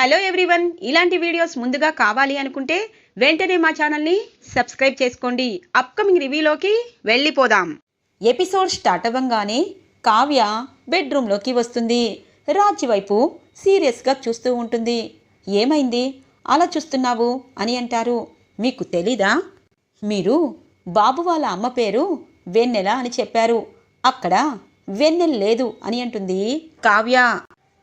Hello everyone. ఇలాంటి videos ముందుగా కావాలి అనుకుంటే వెంటనే మా ఛానల్ని సబ్స్క్రైబ్ చేసుకోండి. అప్కమింగ్ రివ్యూలోకి వెళ్ళిపోదాం. ఎపిసోడ్ స్టార్ట్ అవ్వంగానే కావ్య బెడ్రూమ్లోకి వస్తుంది. రాజ్ వైపు సీరియస్గా చూస్తూ ఉంటుంది. ఏమైంది? అలా చూస్తున్నావు అని అంటారు. మీకు తెలీదా? మీరు బాబు వాళ్ళ అమ్మ పేరు వెన్నెల అని చెప్పారు. అక్కడ వెన్నెల లేదు అని అంటుంది కావ్య.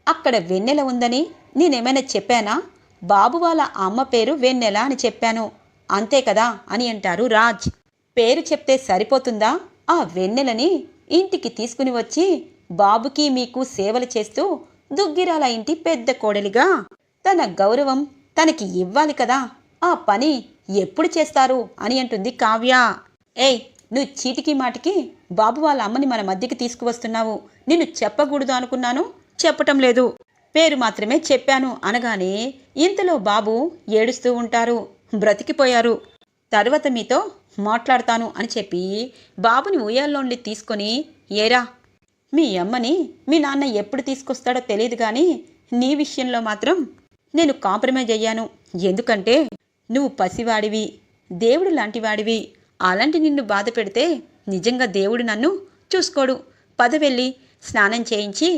అక్కడ వెన్నెల ఉందని నేనేమైనా చెప్పానా? బాబు వాళ్ళ అమ్మ పేరు వెన్నెల అని చెప్పాను. అంతే కదా అని అంటారు రాజ్. పేరు చెప్తే సరిపోతుందా? ఆ వెన్నెలని ఇంటికి తీసుకుని వచ్చి బాబుకి మీకు సేవలు చేస్తూ దుగ్గిరాల ఇంటి పెద్ద కోడలిగా తన గౌరవం తనకి ఇవ్వాలి కదా. ఆ పని ఎప్పుడు చేస్తారు? అని అంటుంది కావ్య. ఏయ్ నువ్వు చీటికి మాటికి బాబు వాళ్ళ అమ్మని మన మధ్యకి తీసుకువస్తున్నావు. నిన్ను చెప్పకూడదు అనుకున్నాను. చెప్పటం లేదు. పేరు మాత్రమే చెప్పాను అనగానే ఇంతలో బాబు ఏడుస్తూ ఉంటారు. బ్రతికిపోయారు. తర్వాత మీతో మాట్లాడతాను అని చెప్పి బాబుని ఉయ్యాల్లోండి తీసుకొని ఏరా మీ అమ్మని మీ నాన్న ఎప్పుడు తీసుకొస్తాడో తెలియదు కానీ నీ విషయంలో మాత్రం నేను కాంప్రమైజ్ అయ్యాను. ఎందుకంటే నువ్వు పసివాడివి దేవుడు లాంటివాడివి. అలాంటి నిన్ను బాధ పెడితే నిజంగా దేవుడు నన్ను చూసుకోడు. పద వెళ్ళి స్నానం చేయించి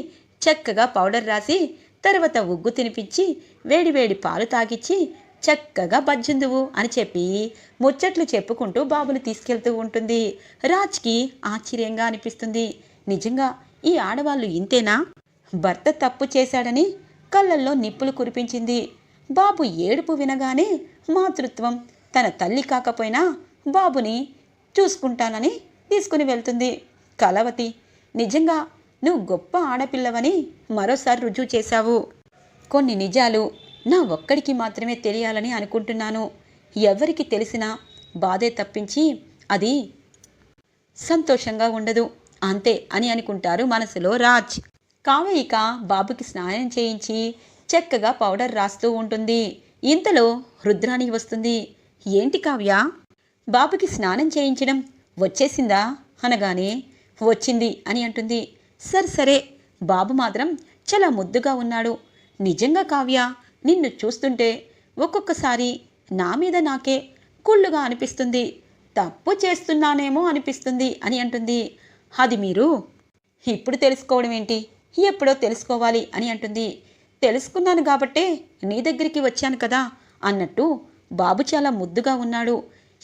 చక్కగా పౌడర్ రాసి తర్వాత ఉగ్గు తినిపించి వేడివేడి పాలు తాగిచ్చి చక్కగా బజ్జుందువు అని చెప్పి ముచ్చట్లు చెప్పుకుంటూ బాబుని తీసుకెళ్తూ ఉంటుంది. రాజ్కి ఆశ్చర్యంగా అనిపిస్తుంది. నిజంగా ఈ ఆడవాళ్ళు ఇంతేనా? భర్త తప్పు చేశాడని కళ్ళల్లో నిప్పులు కురిపించింది. బాబు ఏడుపు వినగానే మాతృత్వం తన తల్లి కాకపోయినా బాబుని చూసుకుంటానని తీసుకుని వెళ్తుంది. కలవతి నిజంగా నువ్వు గొప్ప ఆడపిల్లవని మరోసారి రుజువు చేశావు. కొన్ని నిజాలు నా ఒక్కడికి మాత్రమే తెలియాలని అనుకుంటున్నాను. ఎవరికి తెలిసినా బాధే తప్పించి అది సంతోషంగా ఉండదు. అంతే అని అనుకుంటారు మనసులో రాజ్. కావ్య ఇక బాబుకి స్నానం చేయించి చక్కగా పౌడర్ రాస్తూ ఉంటుంది. ఇంతలో రుద్రాణి వస్తుంది. ఏంటి కావ్య? బాబుకి స్నానం చేయించడం వచ్చేసిందా? అనగానే వచ్చింది అని అంటుంది. సరే సరే బాబు మాత్రం చాలా ముద్దుగా ఉన్నాడు. నిజంగా కావ్య నిన్ను చూస్తుంటే ఒక్కొక్కసారి నా మీద నాకే కుళ్ళుగా అనిపిస్తుంది. తప్పు చేస్తున్నానేమో అనిపిస్తుంది అని అంటుంది. అది మీరు ఇప్పుడు తెలుసుకోవడం ఏంటి? ఎప్పుడో తెలుసుకోవాలి అని అంటుంది. తెలుసుకున్నాను కాబట్టే నీ దగ్గరికి వచ్చాను కదా అన్నట్టు బాబు చాలా ముద్దుగా ఉన్నాడు.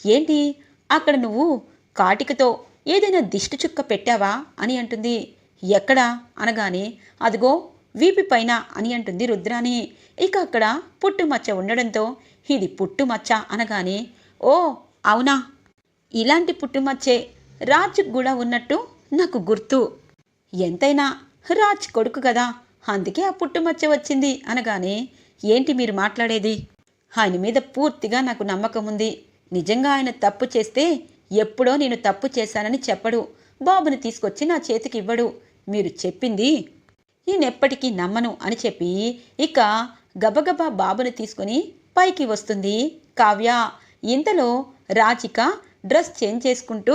ఏంటి? అక్కడ నువ్వు కాటికతో ఏదైనా దిష్టి చుక్క పెట్టావా అని అంటుంది. ఎక్కడా అనగానే అదిగో వీపి పైన అని అంటుంది రుద్రాని ఇక అక్కడ పుట్టుమచ్చ ఉండడంతో ఇది పుట్టుమచ్చ అనగానే ఓ అవునా? ఇలాంటి పుట్టుమచ్చే రాజుకు కూడా ఉన్నట్టు నాకు గుర్తు. ఎంతైనా రాజ్ కొడుకు కదా అందుకే ఆ పుట్టుమచ్చ వచ్చింది అనగానే ఏంటి మీరు మాట్లాడేది? ఆయన మీద పూర్తిగా నాకు నమ్మకం ఉంది. నిజంగా ఆయన తప్పు చేస్తే ఎప్పుడో నేను తప్పు చేశానని చెప్పడు. బాబుని తీసుకొచ్చి నా చేతికి ఇవ్వడు. మీరు చెప్పింది. నేనెప్పటికీ నమ్మను అని చెప్పి ఇక గబగబా బాబుని తీసుకుని పైకి వస్తుంది. కావ్య ఇంతలో రాజిక డ్రెస్ చేంజ్ చేసుకుంటూ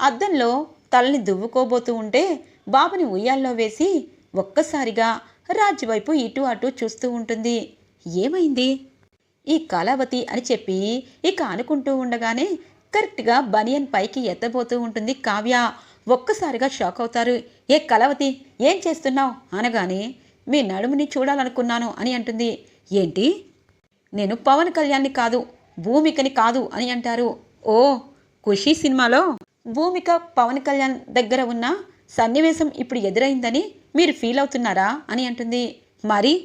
అద్దంలో తలని దువ్వుకోబోతూ ఉంటే బాబుని ఉయ్యాల్లో వేసి ఒక్కసారిగా రాజు వైపు ఇటు అటు చూస్తూ ఉంటుంది. ఏమైంది? ఈ కళావతి అని చెప్పి ఇక అనుకుంటూ ఉండగానే కరెక్ట్గా బనియన్ పైకి ఎత్తబోతూ ఉంటుంది కావ్య. ఒక్కసారిగా షాక్ అవుతారు. ఏ కళావతి ఏం చేస్తున్నావు? అనగానే మీ నడుముని చూడాలనుకున్నాను అని అంటుంది. ఏంటి? నేను పవన్ కళ్యాణ్ని కాదు భూమికని కాదు అని అంటారు. ఓ ఖుషీ సినిమాలో భూమిక పవన్ కళ్యాణ్ దగ్గర ఉన్న సన్నివేశం ఇప్పుడు ఎదురైందని మీరు ఫీల్ అవుతున్నారా? అని అంటుంది. మరి?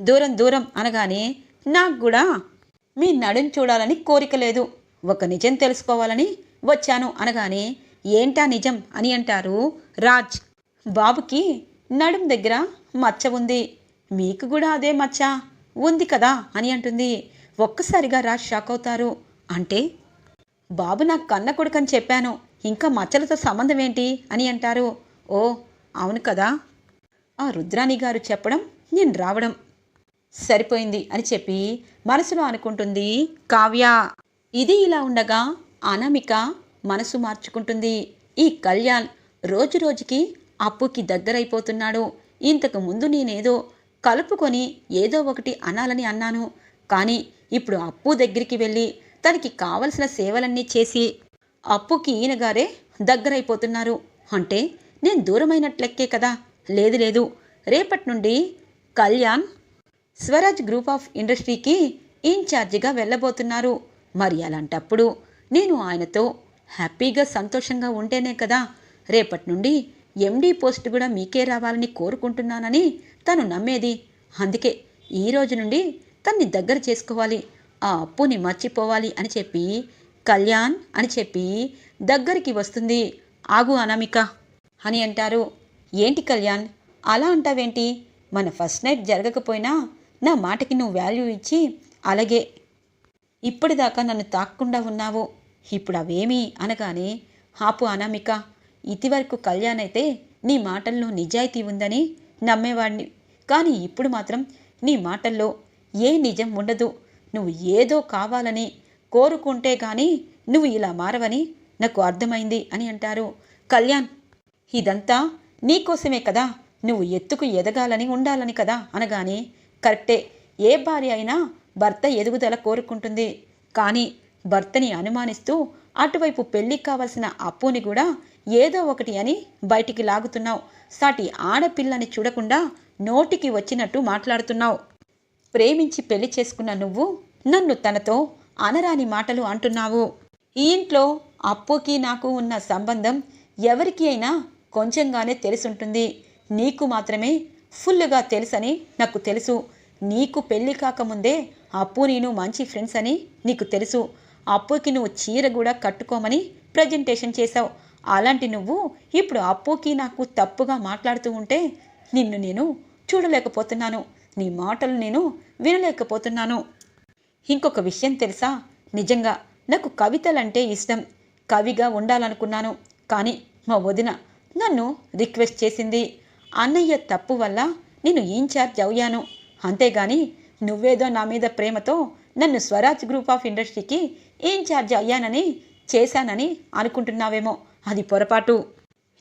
దూరం దూరం అనగానే నాకు కూడా మీ నడుం చూడాలని కోరిక లేదు. ఒక నిజం తెలుసుకోవాలని వచ్చాను అనగానే ఏంటా నిజం? అని అంటారు రాజ్. బాబుకి నడుం దగ్గర మచ్చ ఉంది. మీకు కూడా అదే మచ్చ ఉంది కదా? అని అంటుంది. ఒక్కసారిగా రాజ్ షాక్ అవుతారు. అంటే? బాబు నాకు కన్న కొడుకని చెప్పాను. ఇంకా మచ్చలతో సంబంధం ఏంటి? అని అంటారు. ఓ అవును కదా. ఆ రుద్రాణి గారు చెప్పడం నేను రావడం. సరిపోయింది అని చెప్పి మనసులో అనుకుంటుంది కావ్య. ఇది ఇలా ఉండగా అనామిక మనసు మార్చుకుంటుంది. ఈ కళ్యాణ్ రోజు రోజుకి అప్పుకి దగ్గరైపోతున్నాడు. ఇంతకు ముందు నేనేదో కలుపుకొని ఏదో ఒకటి అనాలని అన్నాను. కానీ ఇప్పుడు అప్పు దగ్గరికి వెళ్ళి తనకి కావలసిన సేవలన్నీ చేసి అప్పుకి ఈయనగారే దగ్గరైపోతున్నారు. అంటే నేను దూరమైనట్లెక్కే కదా? లేదు లేదు. రేపటి నుండి కళ్యాణ్ స్వరాజ్ గ్రూప్ ఆఫ్ ఇండస్ట్రీకి ఇన్ఛార్జిగా వెళ్ళబోతున్నారు. మరి అలాంటప్పుడు నేను ఆయనతో హ్యాపీగా సంతోషంగా ఉంటేనే కదా. రేపటి నుండి ఎండీ పోస్ట్ కూడా మీకే రావాలని కోరుకుంటున్నానని తను నమ్మేది. అందుకే ఈ రోజు నుండి తన్ని దగ్గర చేసుకోవాలి. ఆ అప్పుని మర్చిపోవాలి అని చెప్పి కళ్యాణ్ అని చెప్పి దగ్గరికి వస్తుంది. ఆగు అనామిక! అని అంటారు. ఏంటి కళ్యాణ్? అలా అంటావేంటి? మన ఫస్ట్ నైట్ జరగకపోయినా నా మాటకి నువ్వు వాల్యూ ఇచ్చి అలాగే. ఇప్పటిదాకా నన్ను తాక్కుండా ఉన్నావు. ఇప్పుడు అవేమీ అనగానే హాపు అనామిక ఇదివరకు కళ్యాణ్ అయితే నీ మాటల్లో నిజాయితీ ఉందని నమ్మేవాడిని కానీ ఇప్పుడు మాత్రం నీ మాటల్లో ఏ నిజం ఉండదు. నువ్వు ఏదో కావాలని కోరుకుంటే కానీ నువ్వు ఇలా మారవని నాకు అర్థమైంది అని అంటారు. కళ్యాణ్ ఇదంతా నీకోసమే కదా. నువ్వు ఎత్తుకు ఎదగాలని ఉండాలని కదా అనగానే కరెక్టే. ఏ భార్య అయినా భర్త ఎదుగుదల కోరుకుంటుంది. కానీ భర్తని అనుమానిస్తూ అటువైపు పెళ్ళికి కావలసిన అప్పుని కూడా ఏదో ఒకటి అని బయటికి లాగుతున్నావు. సాటి ఆడపిల్లని చూడకుండా నోటికి వచ్చినట్టు మాట్లాడుతున్నావు. ప్రేమించి పెళ్ళి చేసుకున్న నువ్వు నన్ను తనతో అనరాని మాటలు అంటున్నావు. ఈ ఇంట్లో అప్పుకి నాకు ఉన్న సంబంధం ఎవరికి అయినా కొంచెంగానే తెలుసుంటుంది. నీకు మాత్రమే ఫుల్లుగా తెలుసని నాకు తెలుసు. నీకు పెళ్ళి కాకముందే అప్పు నేను మంచి ఫ్రెండ్స్ అని నీకు తెలుసు. అప్పుకి నువ్వు చీర కూడా కట్టుకోమని ప్రజెంటేషన్ చేశావు. అలాంటి నువ్వు ఇప్పుడు అప్పుకి నాకు తప్పుగా మాట్లాడుతూ ఉంటే నిన్ను నేను చూడలేకపోతున్నాను. నీ మాటలు నేను వినలేకపోతున్నాను. ఇంకొక విషయం తెలుసా? నిజంగా నాకు కవితలంటే ఇష్టం. కవిగా ఉండాలనుకున్నాను. కానీ మా వదిన నన్ను రిక్వెస్ట్ చేసింది. అన్నయ్య తప్పు వల్ల నేను ఇన్ఛార్జ్ అయ్యాను. అంతేగాని నువ్వేదో నా మీద ప్రేమతో నన్ను స్వరాజ్ గ్రూప్ ఆఫ్ ఇండస్ట్రీకి ఇన్ఛార్జ్ అయ్యానని చేశానని అనుకుంటున్నావేమో. అది పొరపాటు.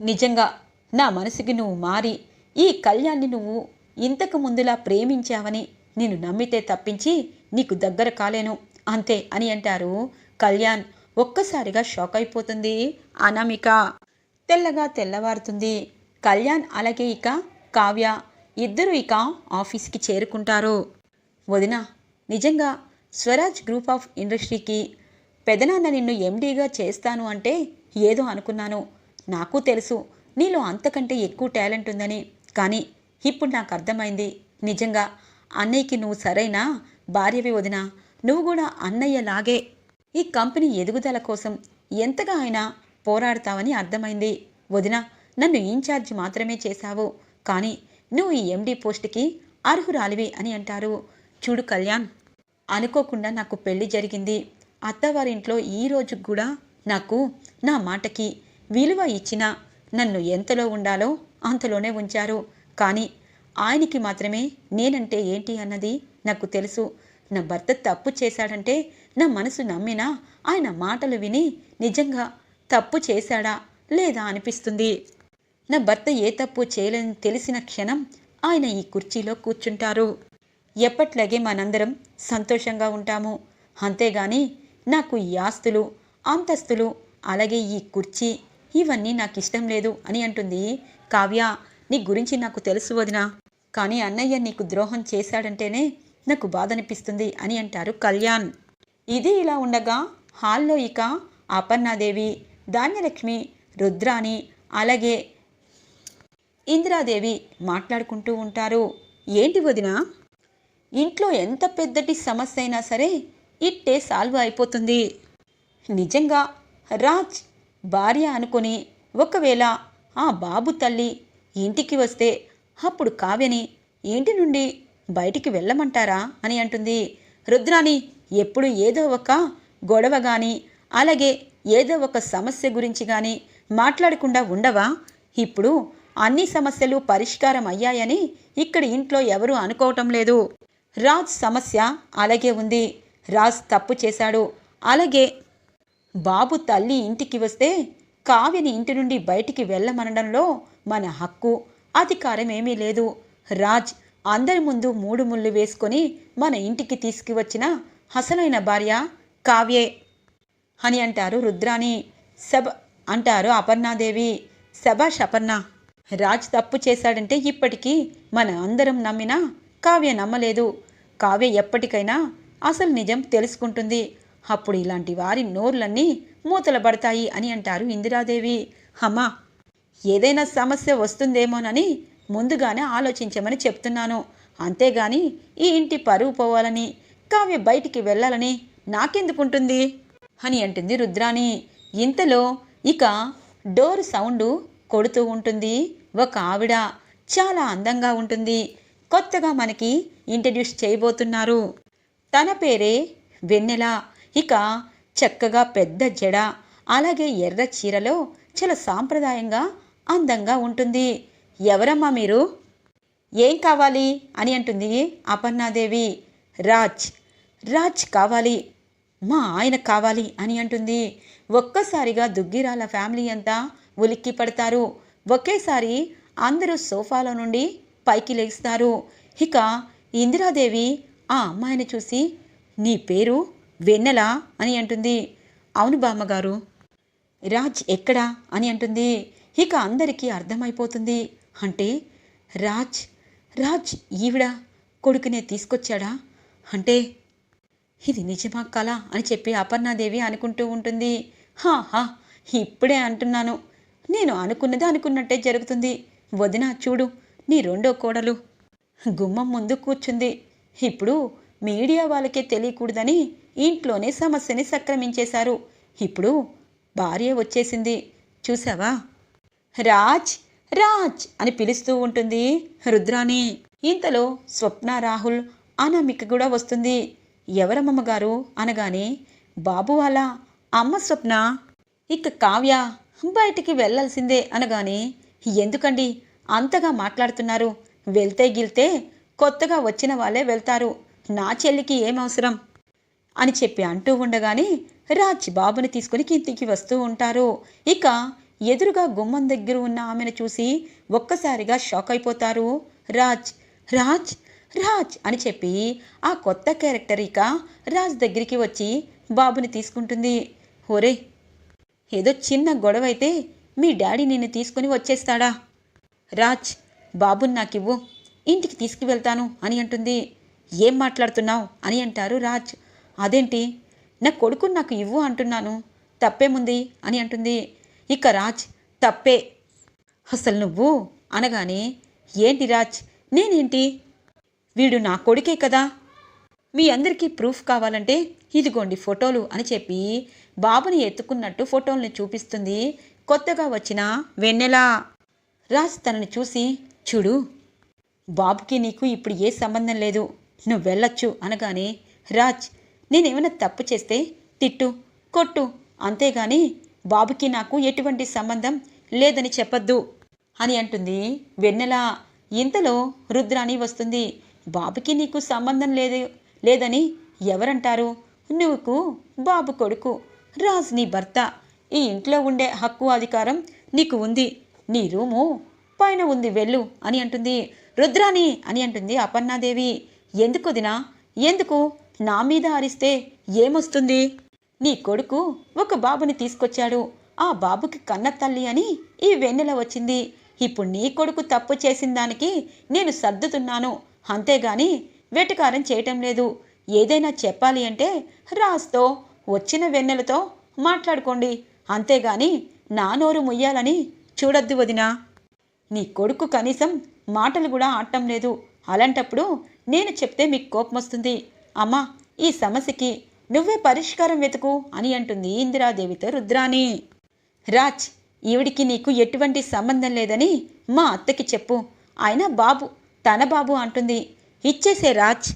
నిజంగా నా మనసుకి నువ్వు మారి ఈ కళ్యాణ్ని నువ్వు ఇంతకు ముందులా ప్రేమించావని నేను నమ్మితే తప్పించి నీకు దగ్గర కాలేను. అంతే అని అంటారు కళ్యాణ్. ఒక్కసారిగా షాక్ అయిపోతుంది అనామిక. తెల్లగా తెల్లవారుతుంది. కళ్యాణ్ అలాగే ఇక కావ్య. ఇద్దరు ఇక ఆఫీస్కి చేరుకుంటారు. వదిన నిజంగా స్వరాజ్ గ్రూప్ ఆఫ్ ఇండస్ట్రీకి పెదనాన్న నిన్ను ఎండీగా చేస్తాను అంటే ఏదో అనుకున్నాను. నాకు తెలుసు నీలో అంతకంటే ఎక్కువ టాలెంట్ ఉందని. కానీ ఇప్పుడు నాకు అర్థమైంది. నిజంగా అన్నయ్యకి నువ్వు సరైన భార్యవి వదినా. నువ్వు కూడా అన్నయ్యలాగే. ఈ కంపెనీ ఎదుగుదల కోసం ఎంతగా అయినా పోరాడతావని అర్థమైంది. వదిన నన్ను ఇన్ఛార్జ్ మాత్రమే చేశావు. కానీ నువ్వు ఈ ఎండీ పోస్ట్కి అర్హురాలివి అని అంటారు. చూడు కళ్యాణ్ అనుకోకుండా నాకు పెళ్ళి జరిగింది. అత్తవారింట్లో ఈ రోజు కూడా నాకు నా మాటకి విలువ ఇచ్చిన నన్ను ఎంతలో ఉండాలో అంతలోనే ఉంచారు. కానీ ఆయనకి మాత్రమే నేనంటే ఏంటి అన్నది నాకు తెలుసు. నా భర్త తప్పు చేశాడంటే నా మనసు నమ్మినా ఆయన మాటలు విని నిజంగా తప్పు చేశాడా లేదా అనిపిస్తుంది. నా భర్త ఏ తప్పు చేయలేని తెలిసిన క్షణం ఆయన ఈ కుర్చీలో కూర్చుంటారు. ఎప్పట్లాగే మనందరం సంతోషంగా ఉంటాము. అంతేగాని నాకు ఈ ఆస్తులు అంతస్తులు అలాగే ఈ కుర్చీ ఇవన్నీ నాకు ఇష్టం లేదు అని అంటుంది కావ్య. నీ గురించి నాకు తెలుసు వదినా. కానీ అన్నయ్య నీకు ద్రోహం చేశాడంటేనే నాకు బాధ అనిపిస్తుంది అని అంటారు కళ్యాణ్. ఇది ఇలా ఉండగా హాల్లో ఇక అపర్ణాదేవి ధాన్యలక్ష్మి రుద్రాని అలాగే ఇందిరాదేవి మాట్లాడుకుంటూ ఉంటారు. ఏంటి వదిన? ఇంట్లో ఎంత పెద్దటి సమస్య అయినా సరే ఇట్టే సాల్వ్ అయిపోతుంది. నిజంగా రాజ్ భార్య అనుకొని ఒకవేళ ఆ బాబు తల్లి ఇంటికి వస్తే అప్పుడు కావ్యని ఇంటి నుండి బయటికి వెళ్ళమంటారా అని అంటుంది. రుద్రాని ఎప్పుడు ఏదో ఒక గొడవ కానీ అలాగే ఏదో ఒక సమస్య గురించి కానీ మాట్లాడకుండా ఉండవా? ఇప్పుడు అన్ని సమస్యలు పరిష్కారం అయ్యాయని ఇక్కడ ఇంట్లో ఎవరూ అనుకోవటం లేదు. రాజ్ సమస్య అలాగే ఉంది. రాజ్ తప్పు చేశాడు. అలాగే బాబు తల్లి ఇంటికి వస్తే కావ్యని ఇంటి నుండి బయటికి వెళ్ళమనడంలో మన హక్కు. అధికారం ఏమీ లేదు. రాజ్ అందరి ముందు మూడు ముళ్ళు వేసుకొని మన ఇంటికి తీసుకువచ్చిన అసలైన భార్య కావ్యే అని అంటారు రుద్రాణి. సబ అంటారు అపర్ణాదేవి. సభాష్ అపర్ణ రాజ్ తప్పు చేశాడంటే ఇప్పటికీ మన అందరం నమ్మినా కావ్య నమ్మలేదు. కావ్య ఎప్పటికైనా అసలు నిజం తెలుసుకుంటుంది. అప్పుడు ఇలాంటి వారి నోర్లన్నీ మూతలు పడతాయి అని అంటారు ఇందిరాదేవి. అమ్మా ఏదైనా సమస్య వస్తుందేమోనని ముందుగానే ఆలోచించమని చెప్తున్నాను. అంతేగాని ఈ ఇంటి పరువు పోవాలని కావ్య బయటికి వెళ్ళాలని నాకెందుకుంటుంది? అని అంటుంది రుద్రాణి. ఇంతలో ఇక డోర్ సౌండ్ కొడుతూ ఉంటుంది. ఒక ఆవిడ చాలా అందంగా ఉంటుంది. కొత్తగా మనకి ఇంట్రడ్యూస్ చేయబోతున్నారు. తన పేరే వెన్నెల. ఇక చక్కగా పెద్ద జడ అలాగే ఎర్ర చీరలో చాలా సాంప్రదాయంగా అందంగా ఉంటుంది. ఎవరమ్మా మీరు? ఏం కావాలి అని అంటుంది అపర్ణాదేవి. రాజ్. రాజ్ కావాలి. మా ఆయన కావాలి అని అంటుంది. ఒక్కసారిగా దుగ్గిరాల ఫ్యామిలీ అంతా ఉలిక్కి పడతారు ఒకేసారి అందరూ సోఫాలో నుండి పైకి లేస్తారు ఇక ఇందిరాదేవి ఆ అమ్మాయిని చూసి నీ పేరు వెన్నెల అని అంటుంది. అవును బామ్మగారు. రాజ్ ఎక్కడా? అని అంటుంది. ఇక అందరికీ అర్థమైపోతుంది. అంటే రాజ్ రాజ్ ఈవిడ కొడుకునే తీసుకొచ్చాడా? అంటే ఇది నిజమా కళ అని చెప్పి అపర్ణాదేవి అనుకుంటూ ఉంటుంది. హా హా ఇప్పుడే అంటున్నాను. నేను అనుకున్నది అనుకున్నట్టే జరుగుతుంది. వదిన చూడు నీ రెండో కోడలు. గుమ్మం ముందు కూర్చుంది. ఇప్పుడు మీడియా వాళ్ళకే తెలియకూడదని ఇంట్లోనే సమస్యని సక్రమించేశారు. ఇప్పుడు భార్య వచ్చేసింది. చూసావా రాజ్! రాజ్! అని పిలుస్తూ ఉంటుంది రుద్రాణి. ఇంతలో స్వప్న రాహుల్ అనామిక కూడా వస్తుంది. ఎవరమ్మమ్మ అనగానే బాబు వాళ్ళ అమ్మ స్వప్న. ఇక కావ్య బయటికి వెళ్ళాల్సిందే అనగానే ఎందుకండి? అంతగా మాట్లాడుతున్నారు. వెళ్తే గిల్తే కొత్తగా వచ్చిన వాళ్ళే వెళ్తారు. నా చెల్లికి ఏం అవసరం? అని చెప్పి అంటూ ఉండగానే రాజ్ బాబుని తీసుకుని కిందికి వస్తూ ఉంటారు. ఇక ఎదురుగా గుమ్మం దగ్గర ఉన్న ఆమెను చూసి ఒక్కసారిగా షాక్ అయిపోతారు. రాజ్ రాజ్ రాజ్ అని చెప్పి ఆ కొత్త క్యారెక్టర్ ఇక రాజ్ దగ్గరికి వచ్చి బాబుని తీసుకుంటుంది. ఒరే ఏదో చిన్న గొడవ అయితే మీ డాడీ నిన్ను తీసుకుని వచ్చేస్తాడా? రాజ్ బాబుని నాకివ్వు ఇంటికి తీసుకువెళ్తాను అని అంటుంది. ఏం మాట్లాడుతున్నావు? అని అంటారు రాజ్. అదేంటి? నా కొడుకుని నాకు ఇవ్వు అంటున్నాను. తప్పేముంది? అని అంటుంది. ఇక రాజ్ తప్పే. అసలు నువ్వు? అనగానే ఏంటి రాజ్? నేనేంటి? వీడు నా కొడుకే కదా. మీ అందరికీ ప్రూఫ్ కావాలంటే ఇదిగోండి ఫోటోలు అని చెప్పి బాబుని ఎత్తుకున్నట్టు ఫోటోల్ని చూపిస్తుంది కొత్తగా వచ్చిన వెన్నెల. రాజ్ తనని చూసి చూడు బాబుకి నీకు ఇప్పుడు ఏ సంబంధం లేదు. నువ్వు వెళ్ళొచ్చు అనగానే రాజ్ నేనేమైనా తప్పు చేస్తే తిట్టు కొట్టు. అంతేగాని బాబుకి నాకు ఎటువంటి సంబంధం లేదని చెప్పొద్దు అని అంటుంది వెన్నెల. ఇంతలో రుద్రాణి వస్తుంది. బాబుకి నీకు సంబంధం లేదు లేదని ఎవరంటారు? నువ్వుకు బాబు కొడుకు. రాజ్ నీ భర్త. ఈ ఇంట్లో ఉండే హక్కు అధికారం నీకు ఉంది. నీ రూము పైన ఉంది వెళ్ళు అని అంటుంది. రుద్రాణి అని అంటుంది అపర్ణాదేవి. ఎందుకు దినా? ఎందుకు? నా మీద అరిస్తే ఏమొస్తుంది? నీ కొడుకు ఒక బాబుని తీసుకొచ్చాడు. ఆ బాబుకి కన్న తల్లి అని ఈ వెన్నెల వచ్చింది. ఇప్పుడు నీ కొడుకు తప్పు చేసిన దానికి నేను సర్దుతున్నాను. అంతేగాని వెటకారం చేయటం లేదు. ఏదైనా చెప్పాలి అంటే రాస్తో వచ్చిన వెన్నెలతో మాట్లాడుకోండి. అంతేగాని నా నోరు ముయ్యాలని చూడొద్దు వదినా. నీ కొడుకు కనీసం మాటలు కూడా ఆడటం లేదు. అలాంటప్పుడు నేను చెప్తే మీకు కోపం వస్తుంది. అమ్మా ఈ సమస్యకి నువ్వే పరిష్కారం వెతుకు అని అంటుంది ఇందిరాదేవితో రుద్రాని రాజ్ ఈవిడికి నీకు ఎటువంటి సంబంధం లేదని మా అత్తకి చెప్పు. ఆయన బాబు తన బాబు అంటుంది. ఇచ్చేసే రాజ్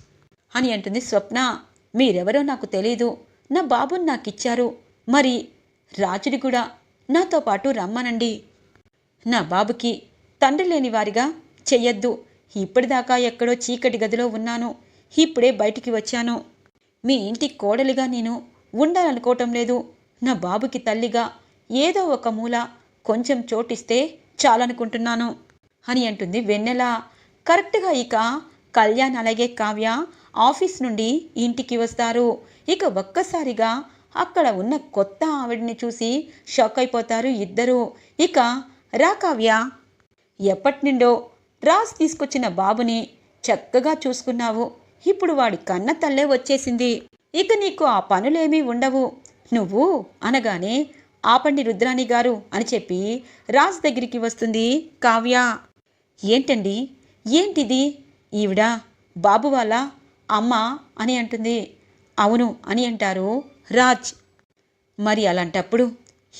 అని అంటుంది స్వప్న. మీరెవరో నాకు తెలీదు. నా బాబుని నాకిచ్చారు. మరి రాజుడి కూడా నాతో పాటు రమ్మనండి. నా బాబుకి తండ్రి లేని వారిగా చెయ్యొద్దు. ఇప్పటిదాకా ఎక్కడో చీకటి గదిలో ఉన్నాను. ఇప్పుడే బయటికి వచ్చాను. మీ ఇంటి కోడలిగా నేను ఉండాలనుకోవటం లేదు. నా బాబుకి తల్లిగా ఏదో ఒక మూల కొంచెం చోటిస్తే చాలనుకుంటున్నాను అని అంటుంది వెన్నెల. కరెక్ట్గా ఇక కళ్యాణ్ అలాగే కావ్య ఆఫీస్ నుండి ఇంటికి వస్తారు. ఇక ఒక్కసారిగా అక్కడ ఉన్న కొత్త ఆవిడని చూసి షాక్ అయిపోతారు ఇద్దరు. ఇక రా కావ్య. ఎప్పటి నుండో తీసుకొచ్చిన బాబుని చక్కగా చూసుకున్నావు. ఇప్పుడు వాడి కన్న తల్లే వచ్చేసింది. ఇక నీకు ఆ పనులేమీ ఉండవు. నువ్వు అనగానే ఆపండి రుద్రాణి గారు అని చెప్పి రాజ్ దగ్గరికి వస్తుంది కావ్య. ఏంటండి? ఏంటిది? ఈవిడ బాబు వాళ్ళ అమ్మ అని అంటుంది. అవును అని అంటారు రాజ్. మరి అలాంటప్పుడు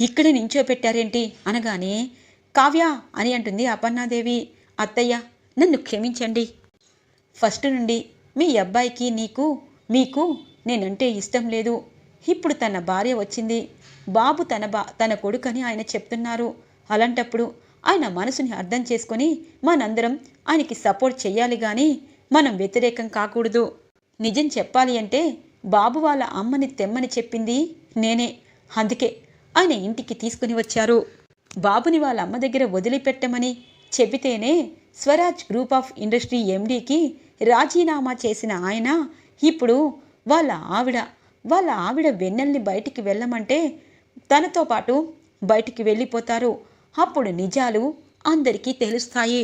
ఇక్కడే నించోపెట్టారేంటి? అనగానే కావ్య అని అంటుంది అపర్ణాదేవి అత్తయ్య నన్ను క్షమించండి. ఫస్ట్ నుండి మీ అబ్బాయికి నీకు మీకు నేనంటే ఇష్టం లేదు. ఇప్పుడు తన భార్య వచ్చింది. బాబు తన బా తన కొడుకని ఆయన చెప్తున్నారు. అలాంటప్పుడు ఆయన మనసుని అర్థం చేసుకొని మనందరం ఆయనకి సపోర్ట్ చేయాలి కానీ మనం వ్యతిరేకం కాకూడదు. నిజం చెప్పాలి అంటే బాబు వాళ్ళ అమ్మని తెమ్మని చెప్పింది నేనే. అందుకే ఆయన ఇంటికి తీసుకుని వచ్చారు. బాబుని వాళ్ళ అమ్మ దగ్గర వదిలిపెట్టమని చెబితేనే స్వరాజ్ గ్రూప్ ఆఫ్ ఇండస్ట్రీ ఎండీకి రాజీనామా చేసిన ఆయన ఇప్పుడు వాళ్ళ ఆవిడ. వాళ్ళ ఆవిడ వెన్నెల్ని బయటికి వెళ్ళమంటే తనతో పాటు బయటికి వెళ్ళిపోతారు. అప్పుడు నిజాలు అందరికీ తెలుస్తాయి.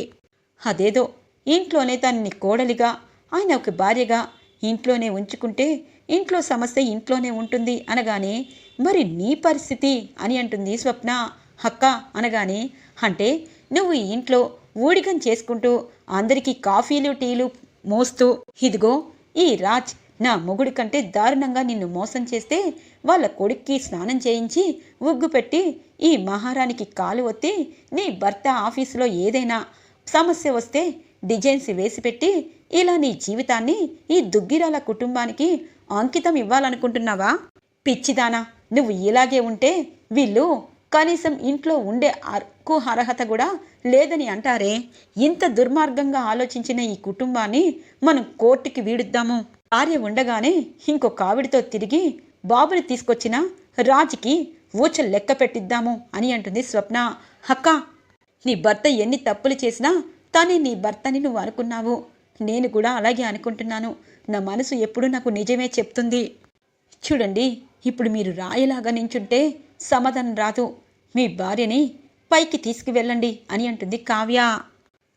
అదేదో ఇంట్లోనే తనని కోడలిగా ఆయన ఒక భార్యగా ఇంట్లోనే ఉంచుకుంటే ఇంట్లో సమస్య ఇంట్లోనే ఉంటుంది అనగానే మరి నీ పరిస్థితి అని అంటుంది స్వప్న. హక్క అనగానే అంటే నువ్వు ఈ ఇంట్లో ఊడిగం చేసుకుంటూ అందరికీ కాఫీలు టీలు మోస్తూ ఇదిగో ఈ రాజ్ నా మొగుడి కంటే దారుణంగా నిన్ను మోసం చేస్తే వాళ్ళ కొడుక్కి స్నానం చేయించి ఉగ్గు పెట్టి ఈ మహారానికి కాలు ఒత్తి నీ భర్త ఆఫీసులో ఏదైనా సమస్య వస్తే డిజైన్స్ వేసి పెట్టి ఇలా నీ జీవితాన్ని ఈ దుగ్గిరాల కుటుంబానికి అంకితం ఇవ్వాలనుకుంటున్నావా? పిచ్చిదానా నువ్వు ఇలాగే ఉంటే వీళ్ళు కనీసం ఇంట్లో ఉండే అర్కు అర్హత కూడా లేదని అంటారే. ఇంత దుర్మార్గంగా ఆలోచించిన ఈ కుటుంబాన్ని మనం కోర్టుకి వీడుద్దాము. భార్య ఉండగానే ఇంకొక ఆవిడితో తిరిగి బాబుని తీసుకొచ్చిన రాజుకి ఊచ లెక్క పెట్టిద్దాము అని అంటుంది స్వప్న. హక్క నీ భర్త ఎన్ని తప్పులు చేసినా తనే నీ భర్తని నువ్వు అనుకున్నావు. నేను కూడా అలాగే అనుకుంటున్నాను. నా మనసు ఎప్పుడూ నాకు నిజమే చెప్తుంది. చూడండి ఇప్పుడు మీరు రాయిలాగా నించుంటే సమాధానం రాదు. మీ భార్యని పైకి తీసుకువెళ్ళండి అని అంటుంది కావ్య.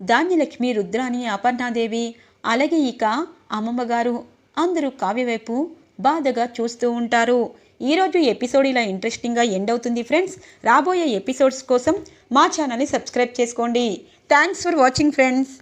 ధాన్యలక్ష్మి రుద్రాని అపర్ణాదేవి అలాగే ఇక అమ్మమ్మగారు అందరూ కావ్య వైపు బాధగా చూస్తూ ఉంటారు. ఈరోజు ఎపిసోడ్ ఇలా ఇంట్రెస్టింగ్గా ఎండ్ అవుతుంది ఫ్రెండ్స్. రాబోయే ఎపిసోడ్స్ కోసం మా ఛానల్ని సబ్స్క్రైబ్ చేసుకోండి. Thanks for watching friends.